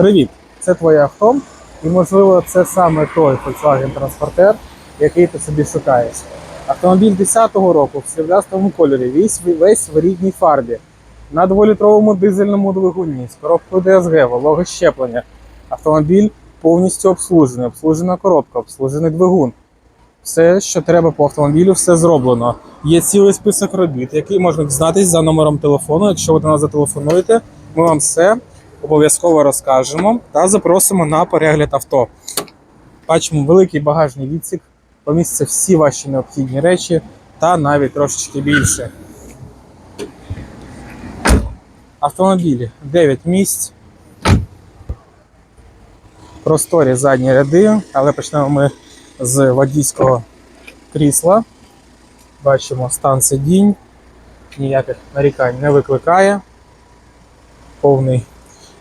Привіт! Це твоє авто, і можливо це саме той Volkswagen Transporter, який ти собі шукаєш. Автомобіль 10-го року в сріблястому кольорі, весь, весь в рідній фарбі, на дволітровому дизельному двигуні з коробкою DSG, вологе щеплення. Автомобіль повністю обслужений, обслужена коробка, обслужений двигун. Все, що треба по автомобілю, все зроблено. Є цілий список робіт, який можна дізнатись за номером телефону. Якщо ви до нас зателефонуєте, ми вам все обов'язково розкажемо та запросимо на перегляд авто. Бачимо великий багажний відсік, помістяться всі ваші необхідні речі та навіть трошечки більше. Автомобілі 9 місць. Просторі задні ряди, але почнемо ми з водійського крісла. Бачимо стан сидінь, ніяких нарікань не викликає. Повний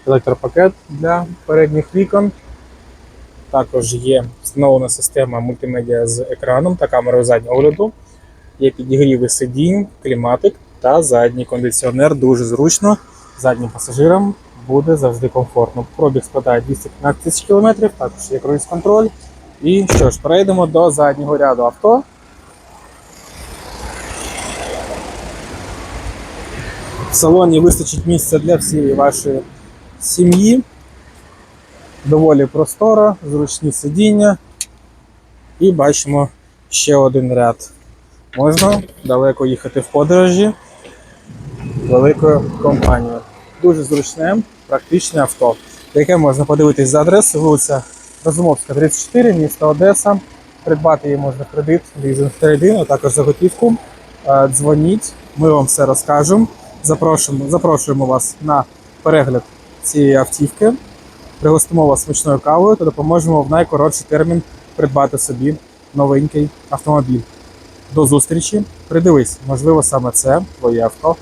електропакет для передніх вікон. Також є встановлена система мультимедіа з екраном та камерою заднього огляду. Є підігріви сидінь, кліматик та задній кондиціонер. Дуже зручно. Заднім пасажирам буде завжди комфортно. Пробіг складає 215 тисяч кілометрів, також є круїз контроль. І що ж, перейдемо до заднього ряду авто. В салоні вистачить місця для всієї вашої сім'ї. Доволі просторо, зручні сидіння. І бачимо ще один ряд. Можна далеко їхати в подорожі великою компанією. Дуже зручне, практичне авто, яке можна подивитись за адресою вулиця Розумовська, 34, місто Одеса. Придбати її можна кредит, лізинг а також за готівку. Е, Дзвоніть, ми вам все розкажемо. Запрошуємо, запрошуємо вас на перегляд цієї автівки. Пригостимо вас смачною кавою та допоможемо в найкоротший термін придбати собі новенький автомобіль. До зустрічі! Придивись, можливо, саме це твоє авто.